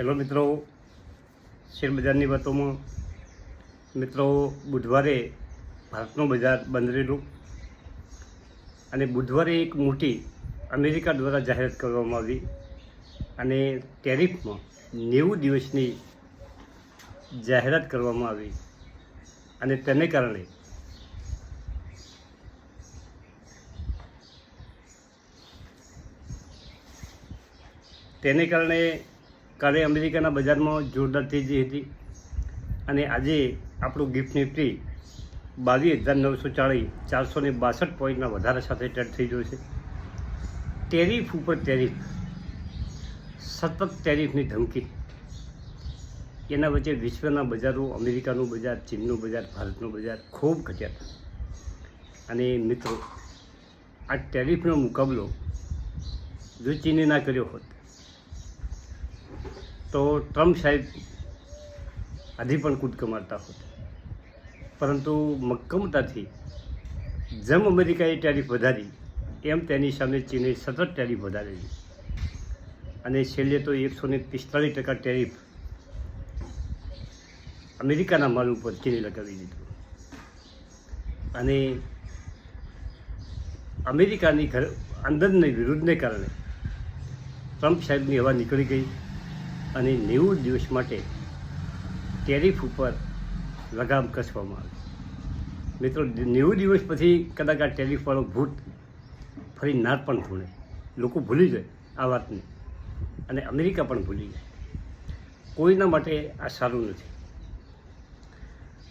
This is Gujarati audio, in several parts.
હેલો મિત્રો શેરબજારની વાતોમાં. મિત્રો, બુધવારે ભારતનું બજાર બંધ રહેલું અને બુધવારે એક મોટી અમેરિકા દ્વારા જાહેરાત કરવામાં આવી અને ટેરિફમાં નેવું દિવસની જાહેરાત કરવામાં આવી અને તેને કારણે તેને કારણે કાલે અમેરિકાના બજારમાં જોરદાર તેજી હતી અને આજે આપણું ગિફ્ટ નિફ્ટી બાવીસ હજાર નવસો ચાળીસ ચારસો ને બાસઠ પોઈન્ટના વધારા સાથે ટ્રેડ થઈ ગયો છે. ટેરિફ ઉપર ટેરિફ, સતત ટેરિફની ધમકી. એના વચ્ચે વિશ્વના બજારો, અમેરિકાનું બજાર, ચીનનું બજાર, ભારતનું બજાર ખૂબ ઘટ્યા હતા. અને મિત્રો, આ ટેરિફનો મુકાબલો જો ચીને ના કર્યો હોત તો ટ્રમ્પ સાહેબ આજે પણ કૂદકો મારતા હોત પરંતુ મક્કમતાથી જેમ અમેરિકાએ ટેરિફ વધારી, એમ તેની સામે ચીને સતત ટેરિફ વધારેલી. અને છેલ્લે તો એકસો ને પિસ્તાળીસ ટકા ટેરિફ અમેરિકાના માલ ઉપર ચીને લગાવી દીધું. અને અમેરિકાની ઘર અંદરની વિરુદ્ધને કારણે ટ્રમ્પ સાહેબની હવા નીકળી ગઈ. અને નેવું દિવસ માટે ટેરિફ ઉપર લગામ કસવામાં આવે મિત્રો, નેવું દિવસ પછી કદાચ આ ટેરિફવાળો ભૂત ફરી ના પણ ધૂણે લોકો ભૂલી જાય આ વાતને. અને અમેરિકા પણ ભૂલી જાય. કોઈના માટે આ સારું નથી.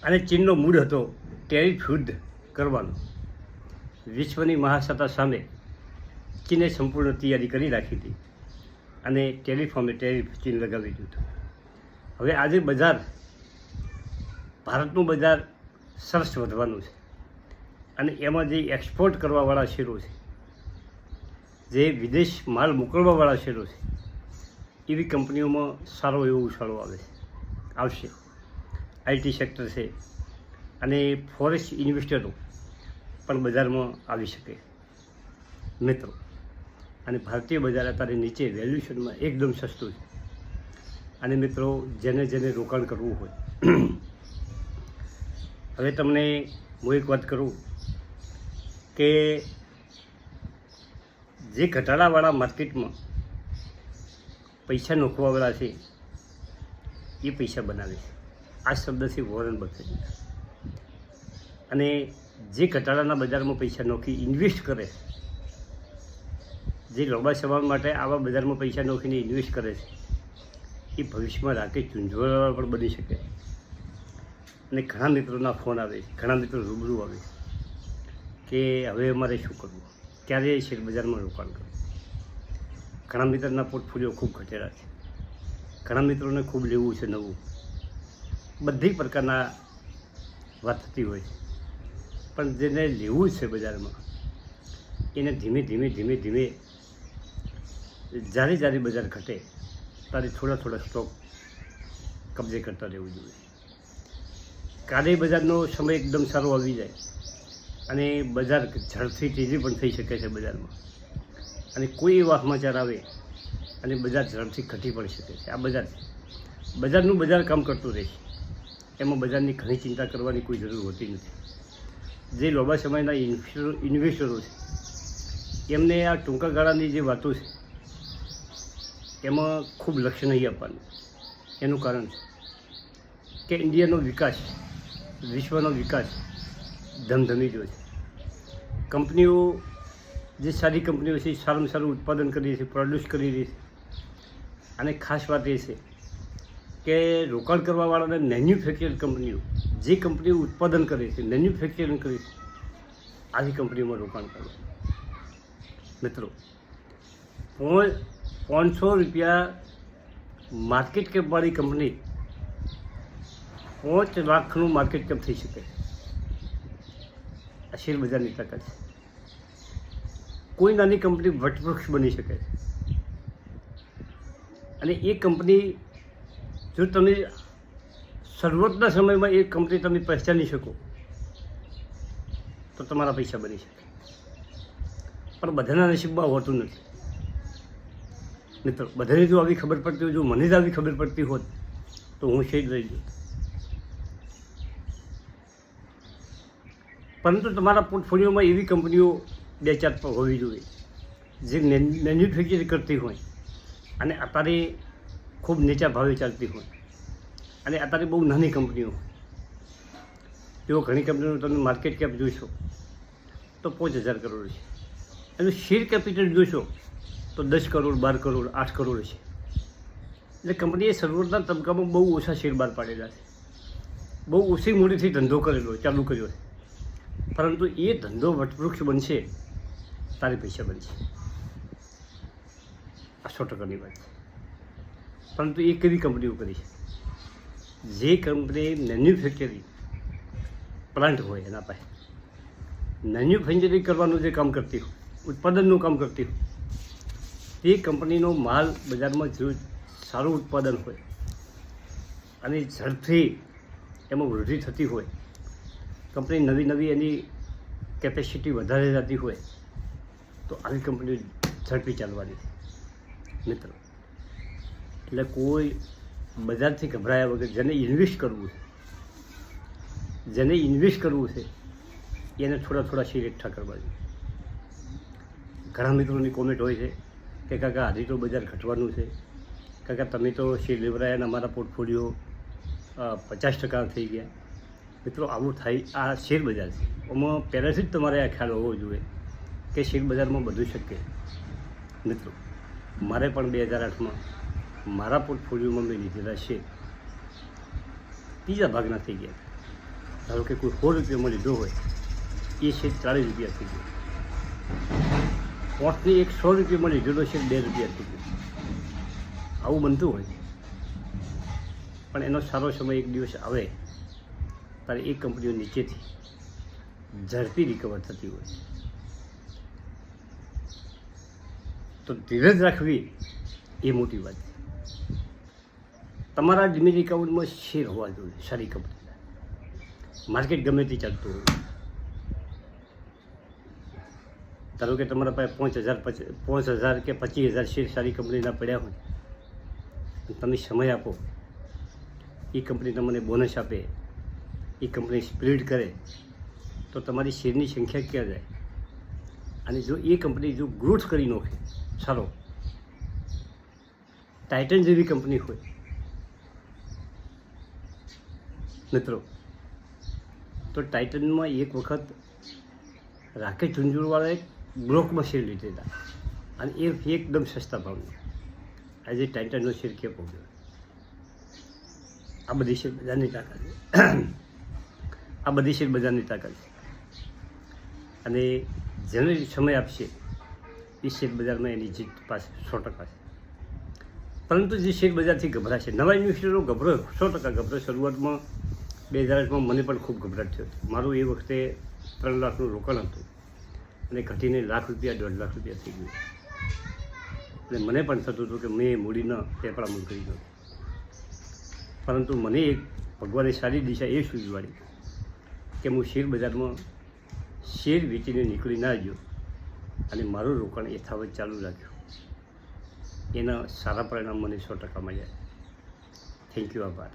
અને ચીનનો મૂડ હતો ટેરિફ યુદ્ધ કરવાનો. વિશ્વની મહાસત્તા સામે ચીને સંપૂર્ણ તૈયારી કરી રાખી હતી. અને ટેલિફોમે ટેલિફિન લગાવી દીધું. હવે આજે બજાર, ભારતનું બજાર સરસ વધવાનું છે. અને એમાં જે એક્સપોર્ટ કરવાવાળા શેરો છે, જે વિદેશ માલ મોકલવાવાળા શેરો છે, એવી કંપનીઓમાં સારો એવો ઉછાળો આવે છે. આવશે. આઈટી સેક્ટર છે અને ફોરેસ્ટ ઇન્વેસ્ટરો પણ બજારમાં આવી શકે. મિત્રો અને ભારતીય બજાર અત્યારે નીચે વેલ્યુએશનમાં એકદમ સસ્તું છે. અને મિત્રો, જેને જેને રોકાણ કરવું હોય. હવે તમને હું એક વાત કરું કે જે ઘટાડાવાળા માર્કેટમાં પૈસા નોખવાવાળા છે, એ પૈસા બનાવે છે. આ શબ્દ છે વોરન બફેટ અને જે ઘટાડાના બજારમાં પૈસા નોખી, ઇન્વેસ્ટ કરે જે લાંબા સમય માટે આવા બજારમાં પૈસા નોખીને ઇન્વેસ્ટ કરે છે, એ ભવિષ્યમાં રાકેશ ઝુંઝવાળા પણ બની શકે. અને ઘણા મિત્રોના ફોન આવે ઘણા મિત્રો રૂબરૂ આવે કે હવે અમારે શું કરવું? ક્યારે શેર બજારમાં રોકાણ કરવું? ઘણા મિત્રના પોર્ટફોલિયો ખૂબ ઘટેલા છે. ઘણા મિત્રોને ખૂબ લેવું છે નવું. બધી પ્રકારના વાત થતી હોય છે. પણ જેને લેવું છે બજારમાં, એને ધીમે ધીમે ધીમે ધીમે જ્યારે જ્યારે બજાર ઘટે ત્યારે થોડા થોડા સ્ટોક કબજે કરતા રહેવું જોઈએ. કાલે બજારનો સમય એકદમ સારો આવી જાય અને બજાર ઝડપથી તેજી પણ થઈ શકે છે બજારમાં. અને કોઈ એવા સમાચાર આવે અને બજાર ઝડપથી ઘટી પણ શકે છે. આ બજાર બજારનું બજાર કામ કરતું રહેશે એમાં બજારની ઘણી ચિંતા કરવાની કોઈ જરૂર હોતી નથી. જે લાંબા સમયના ઇન્વેસ્ટરો છે, એમને આ ટૂંકા ગાળાની જે વાતો છે એમાં ખૂબ લક્ષ્ય નહીં આપવાનું. એનું કારણ છે કે ઇન્ડિયાનો વિકાસ, વિશ્વનો વિકાસ ધમધમી ગયો છે. કંપનીઓ, જે સારી કંપનીઓ છે, સારામાં સારું ઉત્પાદન કરી રહી છે પ્રોડ્યુસ કરી રહી છે. અને ખાસ વાત એ છે કે રોકાણ કરવાવાળાને મેન્યુફેક્ચર કંપનીઓ, જે કંપનીઓ ઉત્પાદન કરે છે મેન્યુફેક્ચરિંગ કરે છે, આવી કંપનીઓમાં રોકાણ કરવું મિત્રો પોણ પાંચસો રૂપિયા માર્કેટ કેપવાળી કંપની પાંચ લાખનું માર્કેટ કેપ થઈ શકે. આ શેર બજારની તાકાત છે. કોઈ નાની કંપની વટવૃક્ષ બની શકે. અને એ કંપની જો તમે શરૂઆતના સમયમાં એ કંપની તમે પહેચાની શકો, તો તમારા પૈસા બની શકે. પણ બધાના નસીબમાં હોતું નથી. મિત્રો બધાને જો આવી ખબર પડતી હોય, જો મને જ આવી ખબર પડતી હોત, તો હું શેર લઈ ગયો. પરંતુ તમારા પોર્ટફોલિયોમાં એવી કંપનીઓ બે ચાર પર હોવી જોઈએ, જે મેન્યુફેક્ચર કરતી હોય અને અત્યારે ખૂબ નીચા ભાવે ચાલતી હોય. અને અત્યારે બહુ નાની કંપનીઓ તેઓ ઘણી કંપનીઓ તમે માર્કેટ કેપ જોશો, તો પાંચ હજાર કરોડ છે. એનું શેર કેપિટલ જોશો તો દસ કરોડ, બાર કરોડ, આઠ કરોડ છે. એટલે કંપનીએ શરૂઆતના તબક્કામાં બહુ ઓછા શેર બહાર પાડેલા છે. બહુ ઓછી મૂડીથી ધંધો કરેલો, ચાલુ કર્યો છે. પરંતુ એ ધંધો વટવૃક્ષ બનશે, તારે પૈસા બનશે. આ સો ટકાની વાત પરંતુ એ કેવી કંપનીઓ કરી છે? જે કંપની મેન્યુફેક્ચરિંગ પ્લાન્ટ હોય એના પાસે. મેન્યુફેક્ચરિંગ કરવાનું જે કામ કરતી હોય, ઉત્પાદનનું કામ કરતી હોય તે કંપનીનો માલ બજારમાં જો સારું ઉત્પાદન હોય અને ઝડપથી એમાં વૃદ્ધિ થતી હોય, કંપની નવી નવી એની કેપેસિટી વધારે જતી હોય, તો આવી કંપનીઓ ઝડપી ચાલવાની મિત્રો. એટલે કોઈ બજારથી ગભરાયા વગર જેને ઇન્વેસ્ટ કરવું છે, જેને ઇન્વેસ્ટ કરવું છે, એને થોડા થોડા શેર એકઠા કરવા જોઈએ. ઘણા મિત્રોની કોમેન્ટ હોય છે કે કાકા, આજે તો બજાર ઘટવાનું છે. કાકા, તમે તો શેર લેવરાયા અને અમારા પોર્ટફોલિયો પચાસ ટકા થઈ ગયા. મિત્રો, આવું થાય, આ શેર બજાર છે. આમાં પહેલાંથી જ તમારે આ ખ્યાલ હોવો જોઈએ કે શેર બજારમાં બધું શક્ય મિત્રો, મારે પણ બે હજાર આઠમાં મારા પોર્ટફોલિયોમાં મેં લીધેલા શેર ત્રીજા ભાગના થઈ ગયા. ધારો કે કોઈ સો રૂપિયામાં લીધો હોય, એ શેર ચાલીસ રૂપિયા થઈ ગયો. પોર્ટની એક સો રૂપિયા મળી લીધેલો છે, બે રૂપિયા ટિકિટ આવું બનતું હોય. પણ એનો સારો સમય એક દિવસ આવે, ત્યારે એ કંપનીઓ નીચેથી ઝડપી રિકવર થતી હોય. તો ધીરજ રાખવી એ મોટી વાત. છે તમારા ડિમેટ એકાઉન્ટમાં શેર હોવા જોઈએ, સારી કંપનીના. માર્કેટ ગમે તે ચાલતું હોય. ધારો કે તમારા પાસે પાંચ હજાર પાંચ હજાર કે પચીસ હજાર શેર સારી કંપનીના પડ્યા હોય તમે સમય આપો. એ કંપની તમને બોનસ આપે. એ કંપની સ્પ્લિટ કરે. તો તમારી શેરની સંખ્યા ક્યાં જાય? અને જો એ કંપની જો ગ્રોથ કરી નાખે સારો ટાઇટન જેવી કંપની હોય. મિત્રો, તો ટાઇટનમાં એક વખત રાકેશ ઝુંઝુરવાળાએ બ્લોકમાં શેર લીધેલા. અને એ એકદમ સસ્તા ભાવમાં આજે ટાઇટનનો શેર કે પહોંચ્યો આ બધી શેર બજારની તાકાત આ બધી શેર બજારની તાકાત અને જેને સમય આપશે, એ શેર બજારમાં એની જીત પાસે સો ટકા છે. પરંતુ જે શેર બજારથી ગભરાશે નવા ઇન્વેસ્ટરો ગભરો, સો ટકા ગભરો. શરૂઆતમાં બે હજાર આઠમાં મને પણ ખૂબ ગભરાટ થયો હતો. મારું એ વખતે ત્રણ લાખનું રોકાણ હતું. અને ઘટીને લાખ રૂપિયા, દોઢ લાખ રૂપિયા થઈ ગયું. એટલે મને પણ થતું હતું કે મેં મૂડીનો પેપડામૂળ કરી દઉં પરંતુ મને એક ભગવાને સારી દિશા એ સૂચવાડી કે હું શેર બજારમાં શેર વેચીને નીકળી ના ગયો અને મારું રોકાણ યથાવત ચાલુ રાખ્યું. એના સારા પરિણામ મને સો ટકા મળ્યા. થેન્ક યુ આભાર.